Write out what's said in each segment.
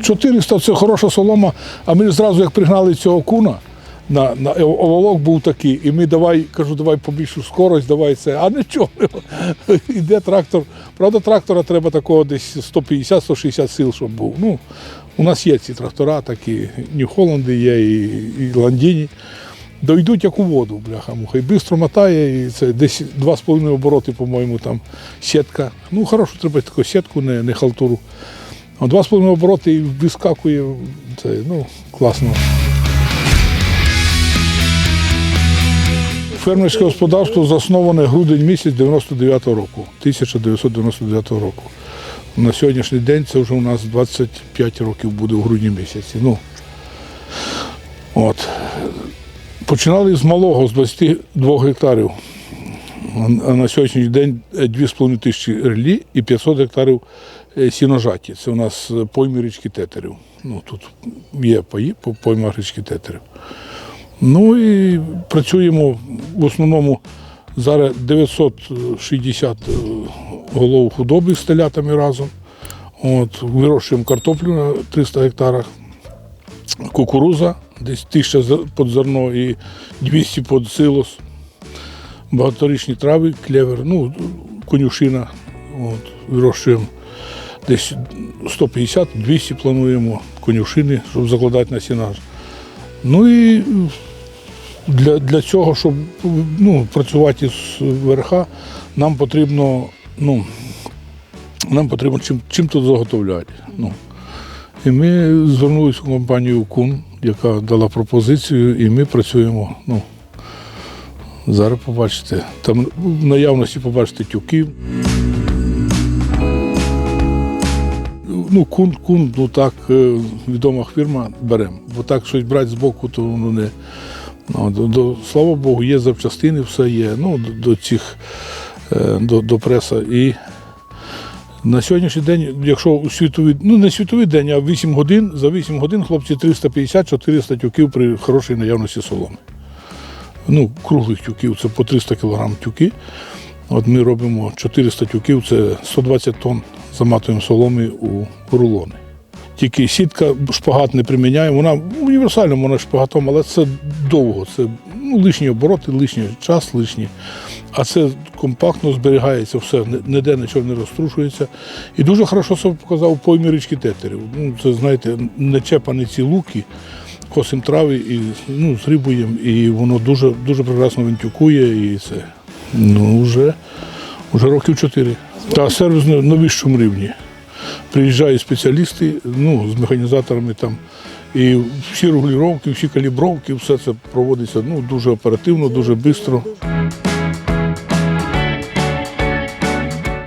400 це хороша солома, а ми зразу як пригнали цього куна. На, на оволок був такий, і ми давай, кажу, давай побільшу скорость, давай це. А нічого. Іде трактор. Правда, трактора треба такого десь 150-160 сил, щоб був. Ну, у нас є ці трактора, такі Нью-Холланди є, і, і Ландіні. Дойдуть як у воду, бляха муха. І швидко мотає, і це десь 2,5 обороти, по-моєму, там сітка. Ну, хорошо, треба таку сітку, не, не халтуру. А 2,5 обороти і вискакує. Це ну, класно. Фермерське господарство засноване грудень місяць 99-го року, 1999 року. На сьогоднішній день це вже у нас 25 років буде в грудні місяці. Ну, от. Починали з малого, з 22 гектарів. На сьогоднішній день е, 2,5 тисячі релі і 500 гектарів е, сіножаті. Це у нас е, пойми річки Тетерів. Ну, тут є паї, по- пойма річки Тетерів. Ну і працюємо в основному зараз 960 е, голов худоби з телятами разом. От, вирощуємо картоплю на 300 гектарах, кукуруза, десь 1000 під зерно і 200 під силос. Багаторічні трави, клевер, ну, конюшина. От, вирощуємо десь 150-200 плануємо конюшини, щоб закладати на сінаж. Ну і для, для цього, щоб ну, працювати з верха, нам потрібно, ну, нам потрібно чим, чим тут заготовляти. Ну. І ми звернулися в компанію Кун, яка дала пропозицію, і ми працюємо. Ну, зараз побачите. Там в наявності побачите тюки. Ну, кун, кун, ну так, е, відома фірма беремо. Бо так щось брати з боку, то воно не. Ну, до, до, слава Богу, є запчастини, все є. Ну, до, до цих е, до, до преса. І на сьогоднішній день, якщо світовий, ну не світовий день, а 8 годин, за 8 годин хлопці 350-400 тюків при хорошій наявності соломи. Ну, круглих тюків, це по 300 кг тюки. От ми робимо 400 тюків, це 120 тонн заматуємо соломи у, рулони. Тільки сітка шпагат не приміняє, вона універсальна, вона шпагатом, але це довго. Це ну, лишні обороти, лишній час, лишні. А це компактно зберігається все, ніде нічого не розтрушується. І дуже хорошо себе показав поймі річки тетерів. Ну, це, знаєте, не чепані ці луки, косим трави і ну, зрибуємо, і воно дуже, дуже прекрасно вентюкує. І це ну, вже, вже років чотири. Та сервіс на вищому рівні. Приїжджають спеціалісти ну, з механізаторами там. І всі регулювання, всі калібровки, все це проводиться ну, дуже оперативно, дуже швидко.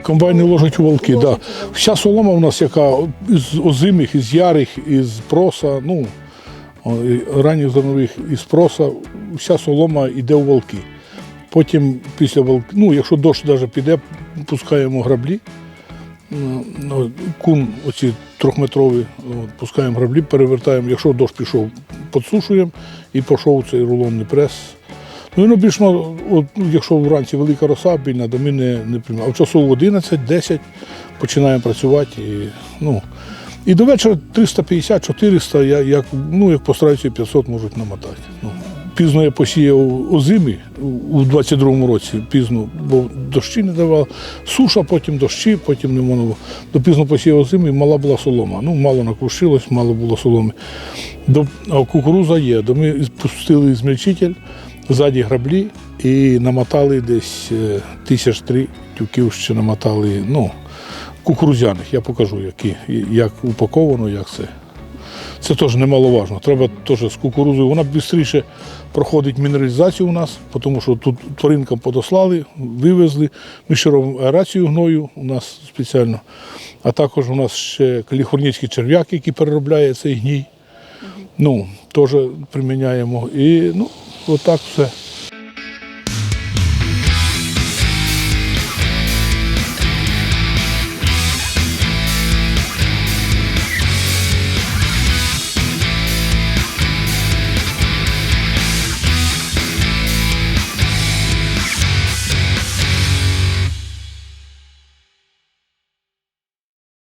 Комбайни ложать у волки, да. Вся солома у нас яка із озимих, із ярих, із проса, ну, ранніх зернових із проса, вся солома йде у волки. Потім після волк, ну, якщо дощ навіть піде, пускаємо граблі. Ну, ну, Кун оці трьохметрові, пускаємо граблі, перевертаємо. Якщо дощ пішов, підсушуємо і пішов цей рулонний прес. Ну, воно більш, от, ну, якщо вранці велика роса більна, то ми не, не приймаємо. А в часу 11-10 починаємо працювати. І, ну, і до вечора 350-400, я, як, ну, як постараюся, 500 можуть намотати. Ну, пізно я посіяв озимі у 22-му році, пізно, бо дощі не давав. Суша, потім дощі, потім не можна. До пізно посіяв озимі, мала була солома. Ну, мало накрушилось, мало було соломи. До, а кукуруза є. До ми пустили змельчитель, ззаді граблі і намотали десь е, тисяч три тюків ще намотали. Ну, кукурузяних, я покажу, які, як упаковано, як це. Це теж немаловажно. Треба теж з кукурузою. Вона швидше проходить мінералізацію у нас, тому що тут тваринкам подослали, вивезли. Ми ще робимо аерацію гною у нас спеціально. А також у нас ще каліфорнійський черв'як, який переробляє цей гній. Ну, теж приміняємо. І ну, отак все.